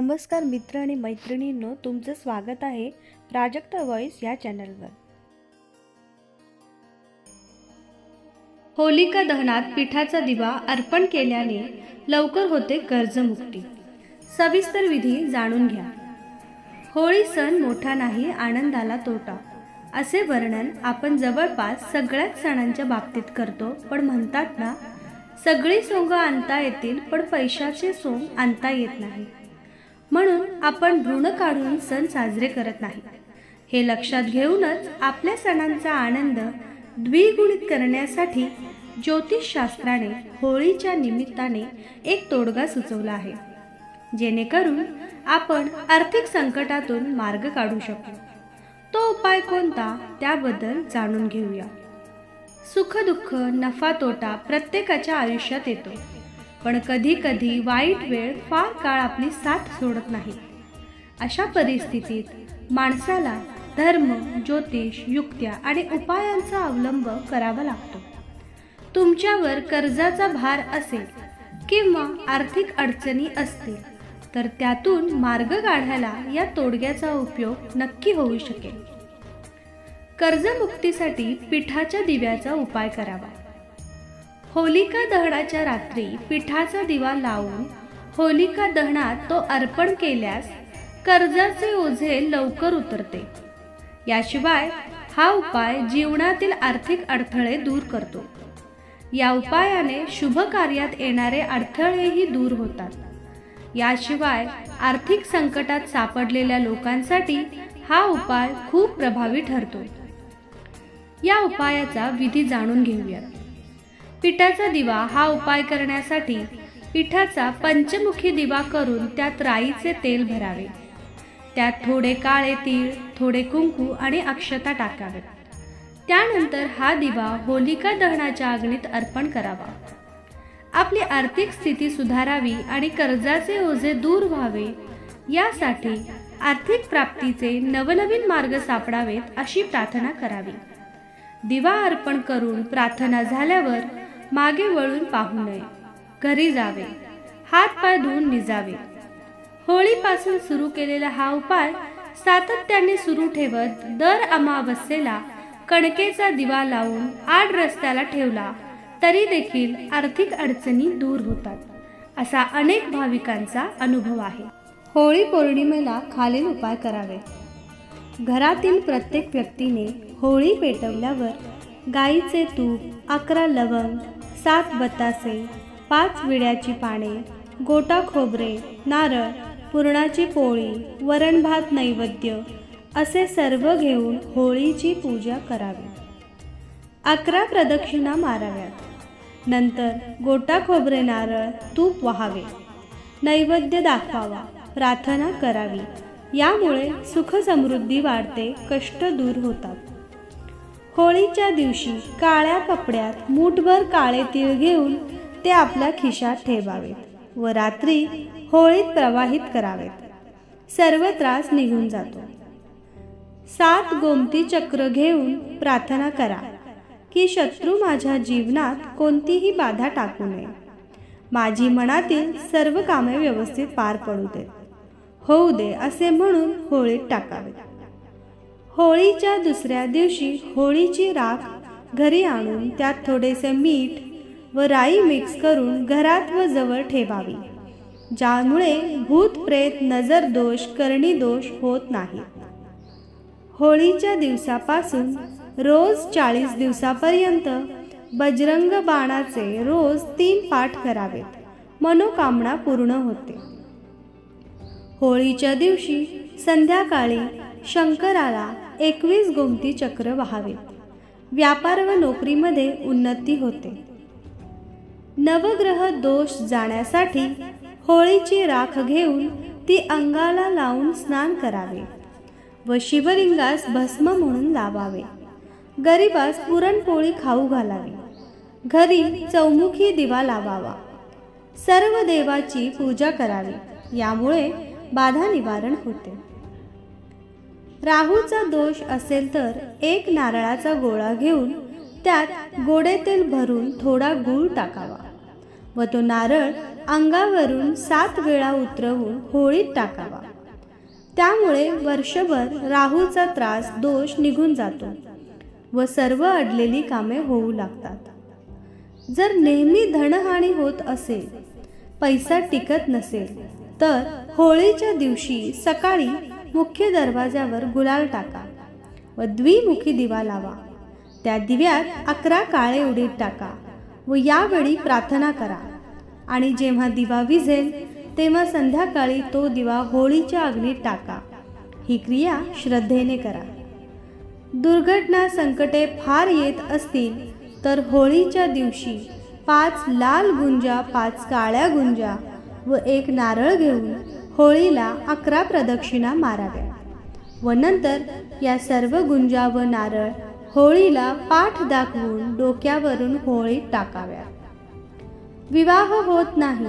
नमस्कार मित्र आणि मैत्रिणींनो तुमचं स्वागत आहे प्राजक्ता व्हॉइस या चॅनलवर. होलिका दहनात पिठाचा दिवा अर्पण केल्याने लवकर होते कर्जमुक्ती. सविस्तर विधी जाणून घ्या. होळी सण मोठा नाही आनंदाला तोटा. असे वर्णन आपण जवळपास सगळ्याच सणांच्या बाबतीत करतो पण म्हणतात ना सगळी सोंग आणता येतील पण पैशाचे सोंग आणता येत नाही. म्हणून आपण ऋण काढून सण साजरे करत नाही. हे लक्षात घेऊनच आपल्या सणांचा आनंद द्विगुणित करण्यासाठी ज्योतिषशास्त्राने होळीच्या निमित्ताने एक तोडगा सुचवला आहे. जेणेकरून आपण आर्थिक संकटातून मार्ग काढू शकू. तो उपाय कोणता त्याबद्दल जाणून घेऊया. सुखदुःख नफा तोटा प्रत्येकाच्या आयुष्यात येतो. पण कधी कधी वाईट वेळ फार काळ आपली साथ सोडत नाही. अशा परिस्थितीत माणसाला धर्म ज्योतिष युक्त्या आणि उपायांचा अवलंब करावा लागतो. तुमच्यावर कर्जाचा भार असेल किंवा आर्थिक अडचणी असतील तर त्यातून मार्ग काढायला या तोडग्याचा उपयोग नक्की होऊ शकेल. कर्जमुक्तीसाठी पिठाच्या दिव्याचा उपाय करावा. होलिका दहनाच्या रात्री पिठाचा दिवा लावून होलिका दहनात तो अर्पण केल्यास कर्जाचे ओझे लवकर उतरते. याशिवाय हा उपाय जीवनातील आर्थिक अडथळे दूर करतो. या उपायाने शुभ कार्यात येणारे अडथळेही दूर होतात. याशिवाय आर्थिक संकटात सापडलेल्या लोकांसाठी हा उपाय खूप प्रभावी ठरतो. या उपायाचा विधी जाणून घेऊयात. पिठाचा दिवा हा उपाय करण्यासाठी पिठाचा पंचमुखी दिवा करून त्यात राईचे तेल भरावे. त्यात थोडे काळे तीळ थोडे कुंकू आणि अक्षता टाकावे त्यानंतर हा दिवा होलिका दहनाच्या अग्नीत अर्पण करावा. आपली आर्थिक स्थिती सुधारावी आणि कर्जाचे ओझे दूर व्हावे यासाठी आर्थिक प्राप्तीचे नवनवीन मार्ग सापडावेत अशी प्रार्थना करावी. दिवा अर्पण करून प्रार्थना झाल्यावर मागे वळून पाहू नये. घरी जावे. हात पाय धुवून निजावे. होळीपासून सुरू केलेला हा उपाय सातत्याने सुरू ठेवत दर अमावस्येला कणकेचा दिवा लावून आड रस्त्याला ठेवला तरी देखील आर्थिक अडचणी दूर होतात असा अनेक भाविकांचा अनुभव आहे. होळी पौर्णिमेला खालील उपाय करावे. घरातील प्रत्येक व्यक्तीने होळी पेटवल्यावर गाईचे तूप अकरा लवंग सात बतासे पाच विड्याची पाने गोटा खोबरे नारळ पुरणाची पोळी वरण भात नैवेद्य असे सर्व घेऊन होळीची पूजा करावी. अकरा प्रदक्षिणा माराव्यात. नंतर गोटा खोबरे नारळ तूप व्हावे. नैवेद्य दाखवावा प्रार्थना करावी. यामुळे सुखसमृद्धी वाढते कष्ट दूर होतात. होळीच्या दिवशी काळ्या कपड्यात मूठभर काळे तीळ घेऊन ते आपल्या खिशात ठेवावेत व रात्री होळीत प्रवाहित करावेत. सर्व त्रास निघून जातो. सात गोमती चक्र घेऊन प्रार्थना करा की शत्रू माझ्या जीवनात कोणतीही बाधा टाकू नये. माझी मनातील सर्व कामे व्यवस्थित पार पडू दे होऊ दे असे म्हणून होळीत टाकावे होळीच्या दुसऱ्या दिवशी होळीची राख घरी आणून त्यात थोडेसे मीठ व राई मिक्स करून घरात व जवळ ठेवावी ज्यामुळे भूत प्रेत नजर दोष करणी दोष होत नाही होळीच्या दिवसापासून रोज चाळीस दिवसापर्यंत बजरंग बाणाचे रोज तीन पाठ करावेत. मनोकामना पूर्ण होते. होळीच्या दिवशी संध्याकाळी शंकराला एकवीस गोमती चक्र व्हावेत व्यापार व नोकरीमध्ये उन्नती होते. नवग्रह दोष जाण्यासाठी होळीची राख घेऊन ती अंगाला लावून स्नान करावे व शिवलिंगास भस्म म्हणून लावावे. गरिबास पुरणपोळी खाऊ घालावी. घरी चौमुखी दिवा लावावा. सर्व देवाची पूजा करावी. यामुळे बाधा निवारण होते. राहूचा दोष असेल तर एक नारळाचा गोळा घेऊन त्यात गोडे तेल भरून थोडा गूळ टाकावा व तो नारळ अंगावरून सात वेळा उतरवून होळीत टाकावा. त्यामुळे वर्षभर राहूचा त्रास दोष निघून जातो व सर्व अडलेली कामे होऊ लागतात. जर नेहमी धनहानी होत असेल पैसा टिकत नसेल तर होळीच्या दिवशी सकाळी मुख्य दरवाजावर गुलाल टाका व द्विमुखी दिवा लावा. त्या दिव्यात अकरा काळे उडीत टाका व यावेळी प्रार्थना करा. आणि जेव्हा दिवा विझेल तेव्हा संध्याकाळी तो दिवा होळीच्या अग्नीत टाका. ही क्रिया श्रद्धेने करा. दुर्घटना संकटे फार येत असतील तर होळीच्या दिवशी पाच लाल गुंजा पाच काळ्या गुंजा व एक नारळ घेऊन होळीला अकरा प्रदक्षिणा माराव्या. व नंतर या सर्व गुंजा व नारळ होळीला पाठ दाखवून डोक्यावरून होळीत टाकाव्या. विवाह होत नाही.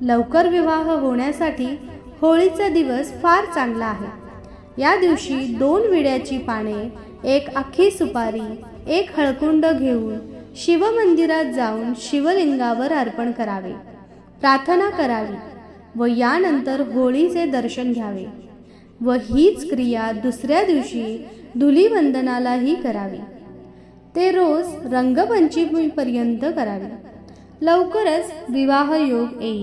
लवकर विवाह होण्यासाठी होळीचा दिवस फार चांगला आहे. या दिवशी दोन विड्याची पाने एक अख्खी सुपारी एक हळकुंड घेऊन शिवमंदिरात जाऊन शिवलिंगावर अर्पण करावे. प्रार्थना करावी. व यानंतर होळीचे दर्शन घ्यावे व हीच क्रिया दुसऱ्या दिवशी धुलीवंदनालाही करावी. ते रोज रंगपंचमीपर्यंत करावे. लवकरच विवाह योग येईल.